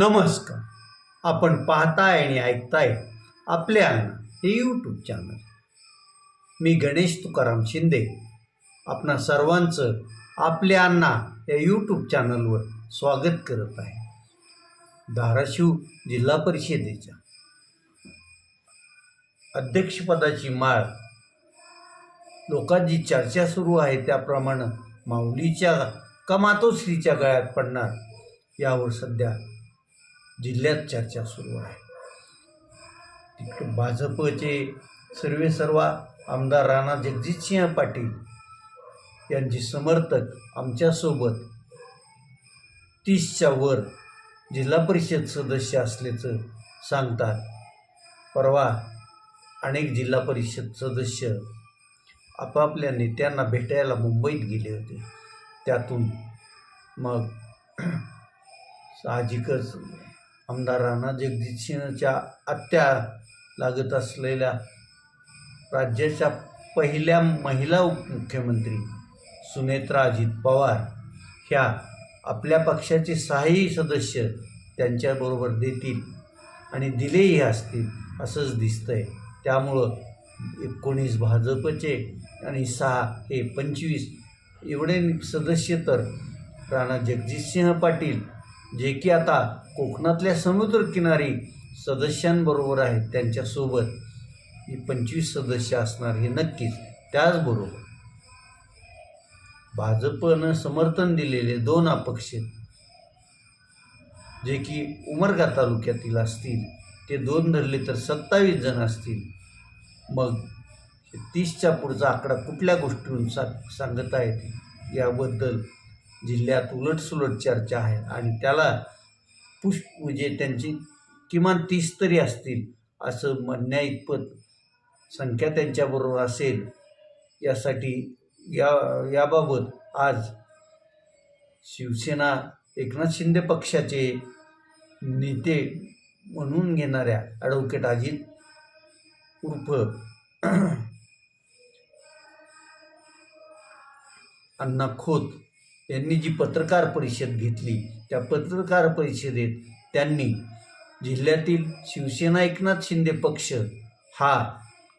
नमस्कार. आपण पाहताय आणि ऐकताय आपले अन्न हे यूट्यूब चॅनल मी गणेश तुकाराम शिंदे. आपणा सर्वांचं आपले अण्णा या यूट्यूब चॅनलवर स्वागत करत आहे. धाराशिव जिल्हा परिषदेच्या अध्यक्षपदाची माळ. लोकांची चर्चा सुरू आहे त्याप्रमाणे माऊलीच्या का मातोश्रीच्या गळ्यात पडणार. यावर सध्या जिल्ह्यात चर्चा सुरू आहे. तिकडे भाजपचे सर्वे सर्व आमदार राणा जगजितसिंह पाटील यांचे समर्थक आमच्यासोबत तीसच्या वर जिल्हा परिषद सदस्य असल्याचं सांगतात. परवा अनेक जिल्हा परिषद सदस्य आपापल्या नेत्यांना भेटायला मुंबईत गेले होते. त्यातून मग साहजिकच आमदार राणा जगजितसिंहच्या आत्या लागत असलेल्या राज्याच्या पहिल्या महिला उपमुख्यमंत्री सुनेत्रा अजित पवार ह्या आपल्या पक्षाचे सहाही सदस्य त्यांच्याबरोबर देतील आणि दिलेही असतील असंच दिसतंय. त्यामुळं एकोणीस भाजपचे आणि सहा हे पंचवीस एवढे सदस्य तर राणा जगजितसिंह पाटील जे की आता कोकणातल्या समुद्रकिनारी सदस्यांबरोबर आहेत त्यांच्यासोबत ही पंचवीस सदस्य असणार हे नक्कीच. त्याचबरोबर भाजपनं समर्थन दिलेले दोन अपक्ष जे की उमरगा तालुक्यातील असतील ते दोन धरले तर सत्तावीस जण असतील. मग तीसच्या पुढचा आकडा कुठल्या गोष्टीहून सा सांगता येते याबद्दल जिल्ह्यात उलटसुलट चर्चा आहे आणि त्याला पुष म्हणजे त्यांची किमान तीस तरी असतील असं म्हणण्या इतपत संख्या त्यांच्याबरोबर असेल यासाठी या याबाबत आज शिवसेना एकनाथ शिंदे पक्षाचे नेते म्हणून घेणाऱ्या ॲडव्होकेट अजित उर्फ अण्णा खोत यांनी जी पत्रकार परिषद घेतली त्या पत्रकार परिषदेत त्यांनी जिल्ह्यातील शिवसेना एकनाथ शिंदे पक्ष हा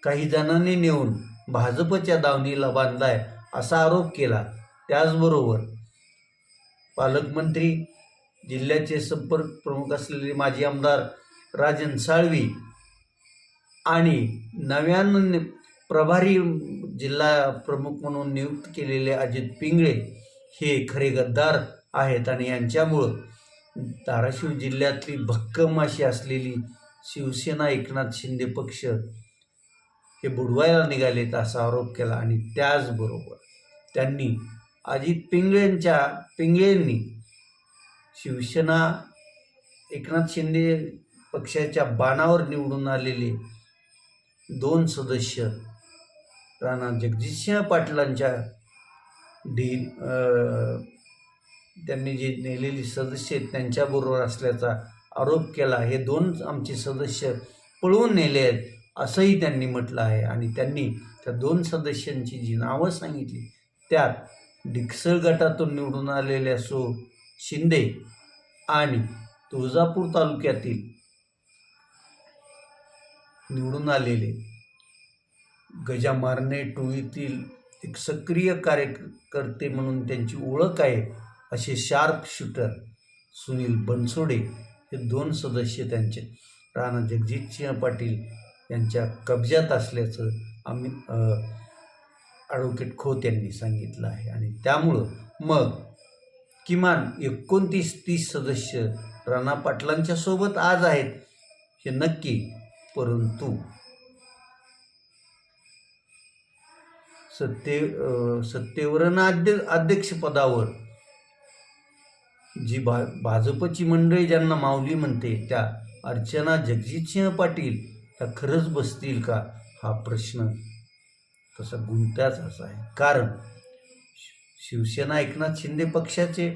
काही जणांनी नेऊन भाजपच्या दावणीला बांधलाय असा आरोप केला. त्याचबरोबर पालकमंत्री जिल्ह्याचे संपर्क प्रमुख असलेले माजी आमदार राजन साळवी आणि नव्यानं प्रभारी जिल्हा प्रमुख म्हणून नियुक्त केलेले अजित पिंगळे हे खरे गद्दार आहेत आणि यांच्यामुळं धाराशिव जिल्ह्यातली भक्कम अशी असलेली शिवसेना एकनाथ शिंदे पक्ष हे बुडवायला निघालेत असा आरोप केला आणि त्याचबरोबर त्यांनी अजित पिंगळेंच्या पिंगळेंनी शिवसेना एकनाथ शिंदे पक्षाच्या बाणावर निवडून आलेले दोन सदस्य राणा जगजितसिंह पाटलांच्या डी त्यांनी जे नेलेली सदस्य आहेत त्यांच्याबरोबर असल्याचा आरोप केला. हे दोन आमचे सदस्य पळवून नेले आहेत असंही त्यांनी म्हटलं आहे. आणि त्यांनी त्या दोन सदस्यांची जी नावं सांगितली त्यात डिक्सळ गटातून निवडून आलेल्या सो शिंदे आणि तुळजापूर तालुक्यातील निवडून आलेले गजा मारणे टोळीतील एक सक्रिय कार्यकर्ते म्हणून त्यांची ओळख आहे असे शार्प शूटर सुनील बनसोडे हे दोन सदस्य त्यांचे. राणा जगजितसिंह पाटील यांच्या कब्जात असल्याचं आम्ही ॲडव्होकेट खोत यांनी सांगितलं आहे. आणि त्यामुळं मग किमान एकोणतीस तीस सदस्य राणा पाटलांच्या सोबत आज आहेत हे नक्की परंतु सत्ते सत्तेवर आणि अध्य अध्यक्षपदावर जी भा भाजपची मंडळी ज्यांना माऊली म्हणते त्या अर्चना जगजितसिंह पाटील ह्या खरंच बसतील का? हा प्रश्न तसा गुंत्याच असा आहे. कारण शिवसेना एकनाथ शिंदे पक्षाचे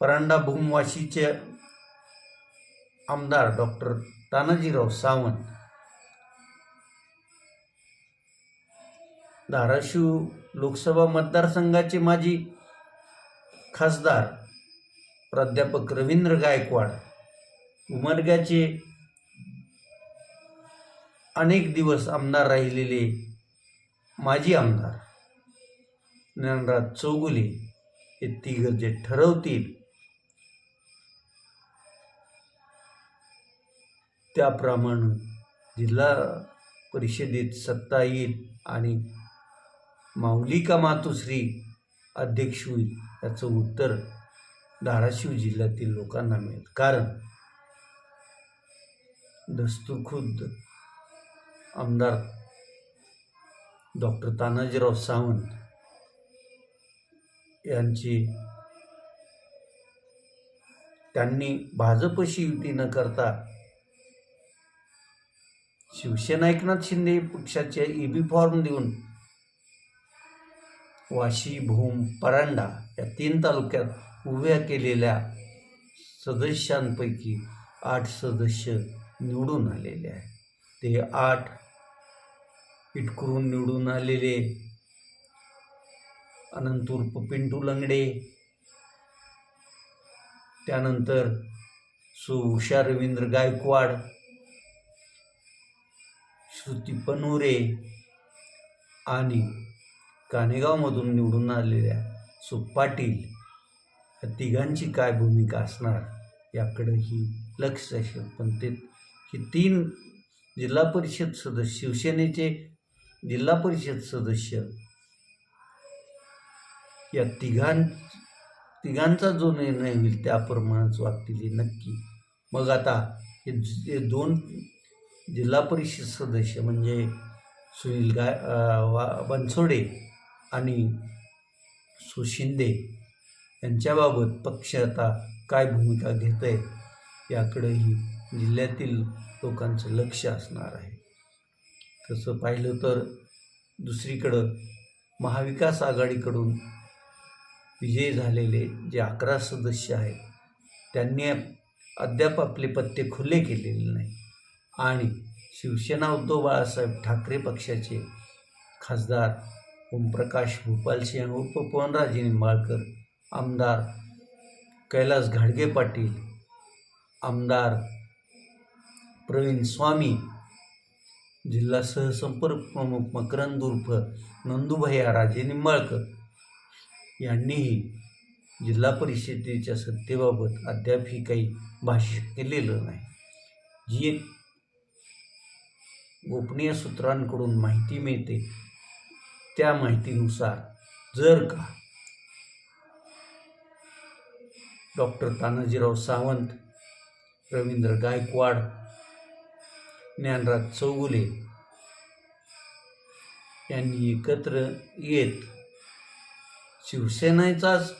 परांडा भूमवाशीचे आमदार डॉक्टर तानाजीराव सावंत धाराशिव लोकसभा मतदारसंघाचे माजी खासदार प्राध्यापक रवींद्र गायकवाड. उमरग्याचे अनेक दिवस आमदार राहिलेले माजी आमदार ज्ञानराज चौगुले हे तिघ जे ठरवतील त्याप्रमाणे जिल्हा परिषदेत सत्ता येईल आणि माऊली का मातोश्री अध्यक्ष होईल याचं उत्तर धाराशिव जिल्ह्यातील लोकांना मिळेल. कारण दस्तूरखुद्द आमदार डॉक्टर तानाजीराव सावंत यांची त्यांनी भाजपशी युती न करता शिवसेना एकनाथ शिंदे पक्षाचे ईबी फॉर्म देऊन वाशी भूम परांडा या तीन तालुक्यात उभ्या केलेल्या सदस्यांपैकी आठ सदस्य निवडून आलेले आहे ते आठ इटकरून निवडून आलेले. अनंत उर्फ पिंटू लंगडे. त्यानंतर सु. उषा रवींद्र गायकवाड. श्रुती पनुरे आणि कानेगावमधून निवडून आलेल्या सु पाटील या तिघांची काय भूमिका असणार याकडेही लक्ष असेल पण ते ही तीन जिल्हा परिषद सदस्य शिवसेनेचे जिल्हा परिषद सदस्य या तिघां तिघांचा जो निर्णय होईल त्याप्रमाणेच वागतील हे नक्की. मग आता हे दोन जिल्हा परिषद सदस्य म्हणजे सुनील गाय वा बनसोडे आणि सुशिंदे यांच्याबाबत पक्ष आता काय भूमिका घेत आहे याकडेही जिल्ह्यातील लोकांचं लक्ष असणार आहे. तसं पाहिलं तर दुसरीकडं महाविकास आघाडीकडून विजयी झालेले जे अकरा सदस्य आहेत त्यांनी अद्याप आपले पत्ते खुले केलेले नाही आणि शिवसेना उद्धव बाळासाहेब ठाकरे पक्षाचे खासदार ओमप्रकाश भूपालसिंह उर्फ पवनराजे निंबाळकर आमदार कैलास घाडगे पाटील आमदार प्रवीण स्वामी जिल्हा सहसंपर्क प्रमुख मकरंद उर्फ नंदुभैया राजे निंबाळकर यांनीही जिल्हा परिषदेच्या सत्तेबाबत अद्यापही काही भाष्य केलेलं नाही. जी एक गोपनीय सूत्रांकडून माहिती मिळते त्या माहितीनुसार जर का डॉक्टर तानाजीराव सावंत रवींद्र गायकवाड ज्ञानराज चौगुले यांनी एकत्र येत शिवसेनेचाच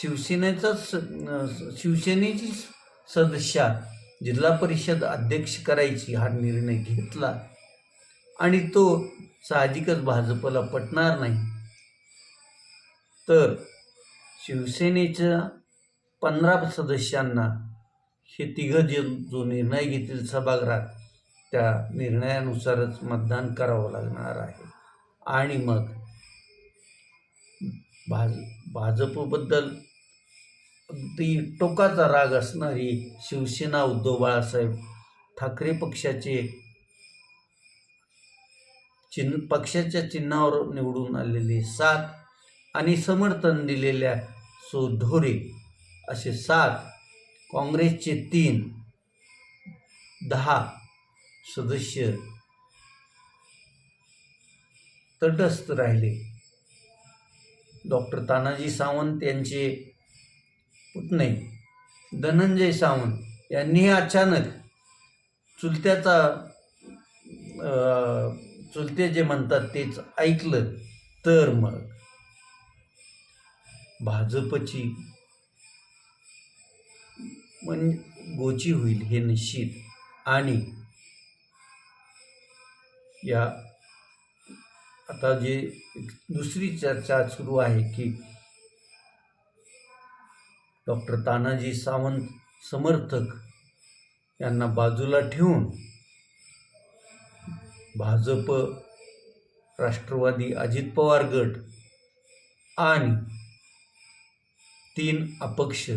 शिवसेनेचाच शिवसेनेची सदस्या जिल्हा परिषद अध्यक्ष करायची हा निर्णय घेतला. आणि तो साहजिकच भाजपला पटणार नाही. तर शिवसेनेच्या पंधरा सदस्यांना हे तिघं जे जो निर्णय घेतील सभागृहात त्या निर्णयानुसारच मतदान करावं लागणार आहे. आणि मग भाज भाजपबद्दल अगदी टोकाचा राग असणारी शिवसेना उद्धव बाळासाहेब ठाकरे पक्षाचे चिन्ह पक्षाच्या चिन्हावर निवडून आलेले सात आणि समर्थन दिलेल्या सुढोरे असे सात काँग्रेसचे तीन दहा सदस्य तटस्थ राहिले. डॉक्टर तानाजी सावंत यांचे पुतणे धनंजय सावंत यांनी अचानक चुलत्याचा चुलते जे म्हणतात तेच ऐकलं तर मग. भाजपची मन गोची होईल हे निश्चित. आणि या आता जे दुसरी चर्चा सुरू आहे की डॉक्टर तानाजी सावंत समर्थक यांना बाजूला ठेवून भाजप राष्ट्रवादी अजित पवार गट आणि तीन अपक्ष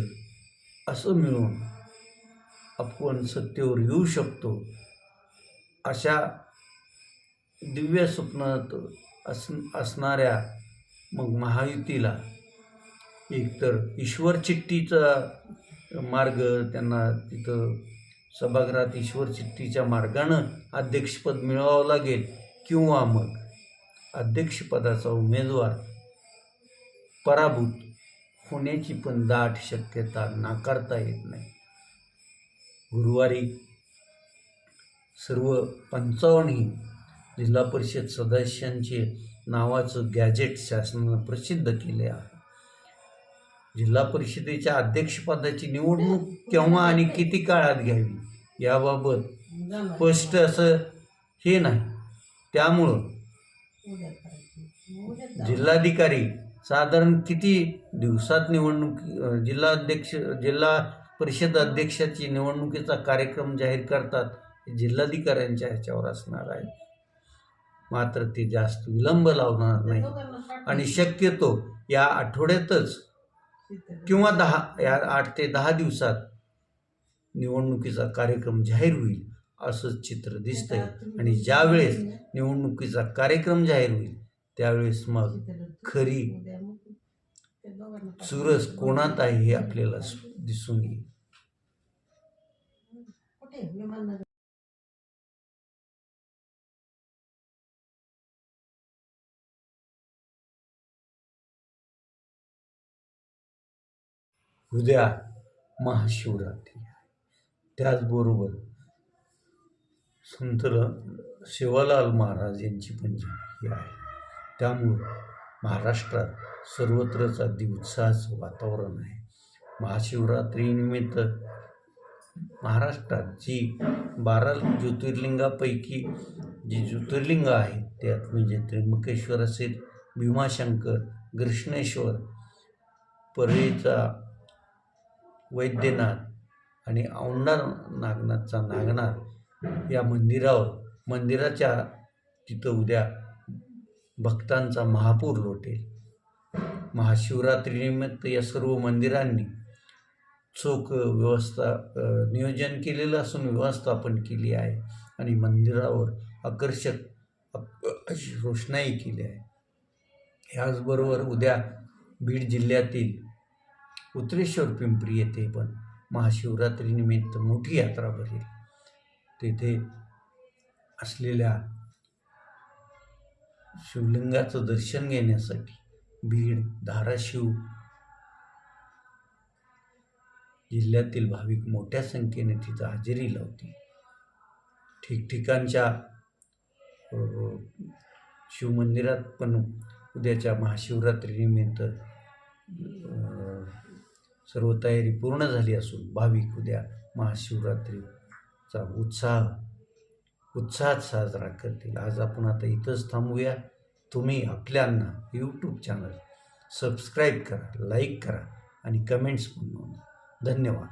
असं मिळून आपण सत्तेवर येऊ शकतो अशा दिव्य स्वप्नात अस असणाऱ्या मग महायुतीला एकतर ईश्वर चिठ्ठीचा मार्ग त्यांना तिथं सभागृहात ईश्वर चिठ्ठीच्या मार्गानं अध्यक्षपद मिळवावं लागेल किंवा मग अध्यक्षपदाचा उमेदवार पराभूत होण्याची पण दाट शक्यता नाकारता येत नाही. गुरुवारी सर्व पंचावन्नही जिल्हा परिषद सदस्यांचे नावाचं गॅजेट शासनानं प्रसिद्ध केले आहे. जिल्हा परिषदेच्या अध्यक्षपदाची निवडणूक केव्हा आणि किती काळात घ्यावी याबाबत स्पष्ट असं हे नाही. त्यामुळं जिल्हाधिकारी साधारण किती दिवसात निवडणूक जिल्हा अध्यक्ष जिल्हा परिषद अध्यक्षाची निवडणुकीचा कार्यक्रम जाहीर करतात हे जिल्हाधिकाऱ्यांच्या ह्याच्यावर असणार आहे. मात्र ते जास्त विलंब लावणार नाही. आणि शक्यतो या आठवड्यातच किंवा दहा या आठ ते दहा दिवसात निवडणुकीचा कार्यक्रम जाहीर होईल असं चित्र दिसतंय. आणि ज्यावेळेस निवडणुकीचा कार्यक्रम जाहीर होईल त्यावेळेस मग खरी चुरस कोणात आहे हे आपल्याला दिसून येईल. उद्या महाशिवरात्री आहे. त्याचबरोबर संत शिवालाल सेवालाल महाराज यांची पण जयंती आहे. त्यामुळं महाराष्ट्रात सर्वत्रच अगदी उत्साहाचं वातावरण आहे. महाशिवरात्रीनिमित्त महाराष्ट्रात जी बारा ज्योतिर्लिंगापैकी जी ज्योतिर्लिंग आहेत त्यात म्हणजे त्र्यंबकेश्वर असेल भीमाशंकर कृष्णेश्वर परळीचा वैद्यनाथ आणि औंढा नागनाथचा नागनाथ या मंदिरावर मंदिराच्या तिथं उद्या भक्तांचा महापूर लोटेल. महाशिवरात्रीनिमित्त या सर्व मंदिरांनी चोख व्यवस्था नियोजन केलेलं असून व्यवस्थापन केली आहे आणि मंदिरावर आकर्षक अशी रोषणाई केली आहे. ह्याचबरोबर उद्या बीड जिल्ह्यातील उत्रेश्वर पिंपरी येथे पण महाशिवरात्रीनिमित्त मोठी यात्रा भरेल. तेथे असलेल्या शिवलिंगाचं दर्शन घेण्यासाठी बीड धाराशिव जिल्ह्यातील भाविक मोठ्या संख्येने तिथं हजेरी लावतील ठिकठिकाणच्या शिवमंदिरात पण उद्याच्या महाशिवरात्रीनिमित्त सर्व तयारी पूर्ण झाली असून भाविक उद्या महाशिवरात्रीचा उत्साह उत्साहात साजरा करतील. आज आपण आता इथंच थांबूया. तुम्ही आपल्यांना यूट्यूब चॅनल सबस्क्राईब करा लाईक करा आणि कमेंट्स पण नोंदवा. धन्यवाद.